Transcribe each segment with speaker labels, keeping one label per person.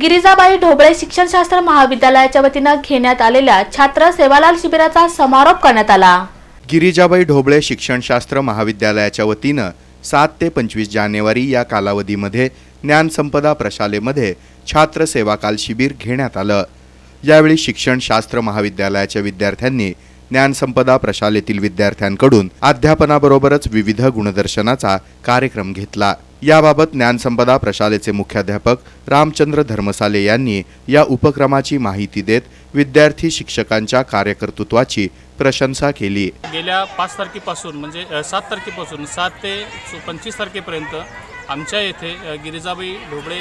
Speaker 1: गिरिजाबाई ढोबळे शिक्षणशास्त्र महाविद्यालयाच्या वतीनं घेण्यात आलेल्या छात्र सेवालाल शिबिराचा समारोप करण्यात आला.
Speaker 2: गिरिजाबाई ढोबळे शिक्षणशास्त्र महाविद्यालयाच्या वतीनं सात ते पंचवीस जानेवारी या कालावधीमध्ये ज्ञानसंपदा प्रशालेमध्ये छात्र सेवाकाल शिबिर घेण्यात आलं. यावेळी शिक्षणशास्त्र महाविद्यालयाच्या विद्यार्थ्यांनी ज्ञानसंपदा प्रशालेतील विद्यार्थ्यांकडून अध्यापनाबरोबरच विविध गुणदर्शनाचा कार्यक्रम घेतला. याबाबत ज्ञानसंपदा प्रशालेचे मुख्याध्यापक रामचंद्र धर्मसाले यांनी या उपक्रमाची माहिती देत विद्यार्थी शिक्षकांच्या कार्यकर्तृत्वाची प्रशंसा केली.
Speaker 3: गेल्या पाच तारखेपासून म्हणजे सात तारखेपासून सात ते पंचवीस तारखेपर्यंत आमच्या येथे गिरिजाबाई ढोबळे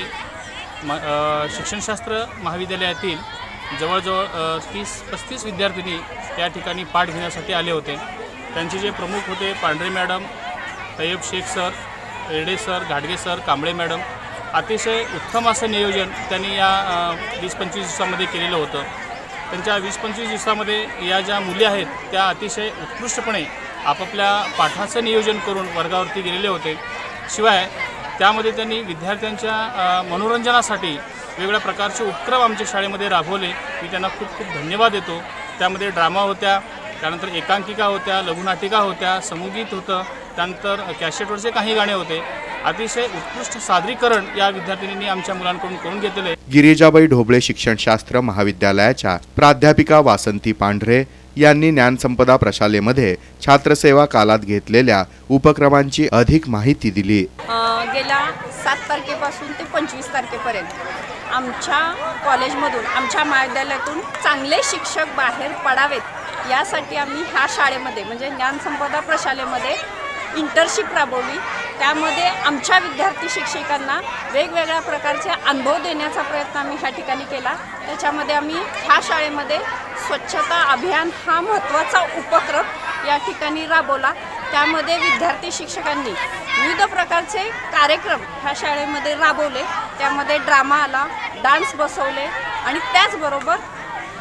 Speaker 3: म शिक्षणशास्त्र महाविद्यालयातील जवळजवळ तीस पस्तीस विद्यार्थिनी त्या ठिकाणी पाठ घेण्यासाठी आले होते. त्यांचे जे प्रमुख होते Pandhare madam Tayyab Shaikh sir Rede sir घाडगे सर कांबळे मॅडम अतिशय उत्तम असं नियोजन त्यांनी या वीस पंचवीस दिवसामध्ये केलेलं होतं. त्यांच्या वीस पंचवीस दिवसामध्ये या ज्या मुली आहेत त्या अतिशय उत्कृष्टपणे आपापल्या पाठाचं नियोजन करून वर्गावरती गेलेले होते. शिवाय त्यामध्ये त्यांनी विद्यार्थ्यांच्या मनोरंजनासाठी वेगवेगळ्या प्रकारचे उपक्रम आमच्या शाळेमध्ये राबवले. मी त्यांना खूप खूप धन्यवाद देतो. त्यामध्ये ड्रामा होत्या त्यानंतर एकांकिका होत्या लघुनाटिका होत्या समुगीत होतं. त्यानंतर कॅसेटवरचे काही गाणे होते. अतिशय उत्कृष्ट सादरीकरण या विद्यार्थिनींनी आमच्या मुलांकडून करून घेतलेलं. आहे
Speaker 2: गिरिजाबाई ढोबळे शिक्षणशास्त्र महाविद्यालयाच्या प्राध्यापिका वासंती पांढरे यांनी ज्ञानसंपदा प्रशालेमध्ये छात्रसेवा कालात घेतलेल्या उपक्रमांची अधिक माहिती दिली.
Speaker 4: गेल्या सात तारखेपासून ते पंचवीस तारखेपर्यंत आमच्या कॉलेजमधून आमच्या महाविद्यालयातून चांगले शिक्षक बाहेर पडावेत. यासाठी आम्ही ह्या शाळेमध्ये म्हणजे ज्ञानसंपदा प्रशालेमध्ये इंटरशिप राबवली. त्यामध्ये आमच्या विद्यार्थी शिक्षकांना वेगवेगळ्या प्रकारचे अनुभव देण्याचा प्रयत्न आम्ही ह्या ठिकाणी केला. त्याच्यामध्ये आम्ही ह्या शाळेमध्ये स्वच्छता अभियान हा महत्त्वाचा उपक्रम या ठिकाणी राबवला. त्यामध्ये विद्यार्थी शिक्षकांनी विविध प्रकारचे कार्यक्रम ह्या शाळेमध्ये राबवले. त्यामध्ये ड्रामा आला डान्स बसवले आणि त्याचबरोबर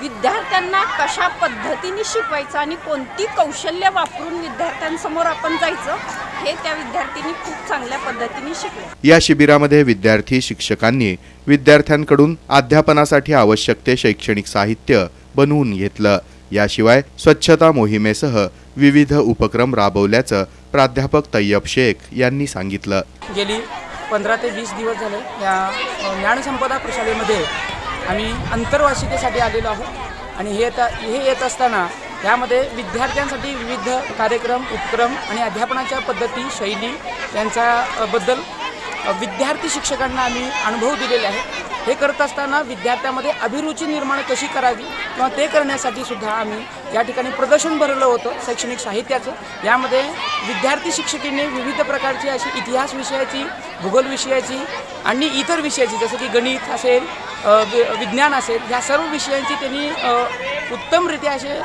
Speaker 4: विद्यार्थ्यांना कशा पद्धतीने शिकवायचं आणि कोणती कौशल्य वापरून विद्यार्थ्यांसमोर आपण जायचं हे त्या विद्यार्थ्यांनी खूप चांगल्या पद्धतीने शिकले.
Speaker 2: या शिबिरामध्ये विद्यार्थी शिक्षकांनी विद्यार्थ्यांकडून अध्यापनासाठी आवश्यक ते शैक्षणिक साहित्य बनवून घेतलं. याशिवाय स्वच्छता मोहिमेसह विविध उपक्रम राबवल्याचं प्राध्यापक तय्यब शेख यांनी सांगितलं.
Speaker 5: गेली पंधरा ते वीस दिवस झाले या ज्ञानसंपदा प्रशालेमध्ये आम्ही अंतर्वासिकेसाठी आलेलो आहोत. आणि हे येता हे येत असताना यामध्ये विद्यार्थ्यांसाठी विविध कार्यक्रम उपक्रम आणि अध्यापनाच्या पद्धती शैली यांचा बद्दल विद्यार्थी शिक्षकांना आम्ही अनुभव दिलेले आहेत. हे करत असताना विद्यार्थ्यामध्ये अभिरुची निर्माण कशी करावी किंवा ते करण्यासाठी सुद्धा आम्ही या ठिकाणी प्रदर्शन भरलं होतं शैक्षणिक साहित्याचं. यामध्ये विद्यार्थी शिक्षकीने विविध प्रकारची अशी इतिहास विषयाची भूगोल विषयाची आणि इतर विषयाची जसं की गणित असेल वि- विज्ञान असेल ह्या सर्व विषयांची त्यांनी उत्तमरित्या असे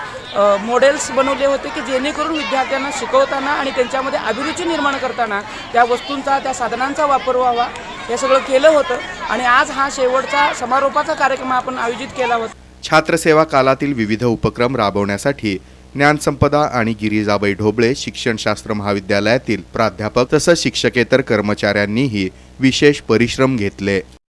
Speaker 5: मॉडेल्स बनवले होते की जेणेकरून विद्यार्थ्यांना शिकवताना आणि त्यांच्यामध्ये अभिरुची निर्माण करताना त्या वस्तूंचा त्या साधनांचा वापर व्हावा. हे सगळं केलं होतं आणि आज हा शेवटचा समारोपाचा कार्यक्रम आपण आयोजित केला होता.
Speaker 2: छात्रसेवा कालातील विविध उपक्रम राबवण्यासाठी ज्ञानसंपदा आणि गिरिजाबाई ढोबळे शिक्षणशास्त्र महाविद्यालयातील प्राध्यापक तसंच शिक्षकेतर कर्मचाऱ्यांनीही विशेष परिश्रम घेतले.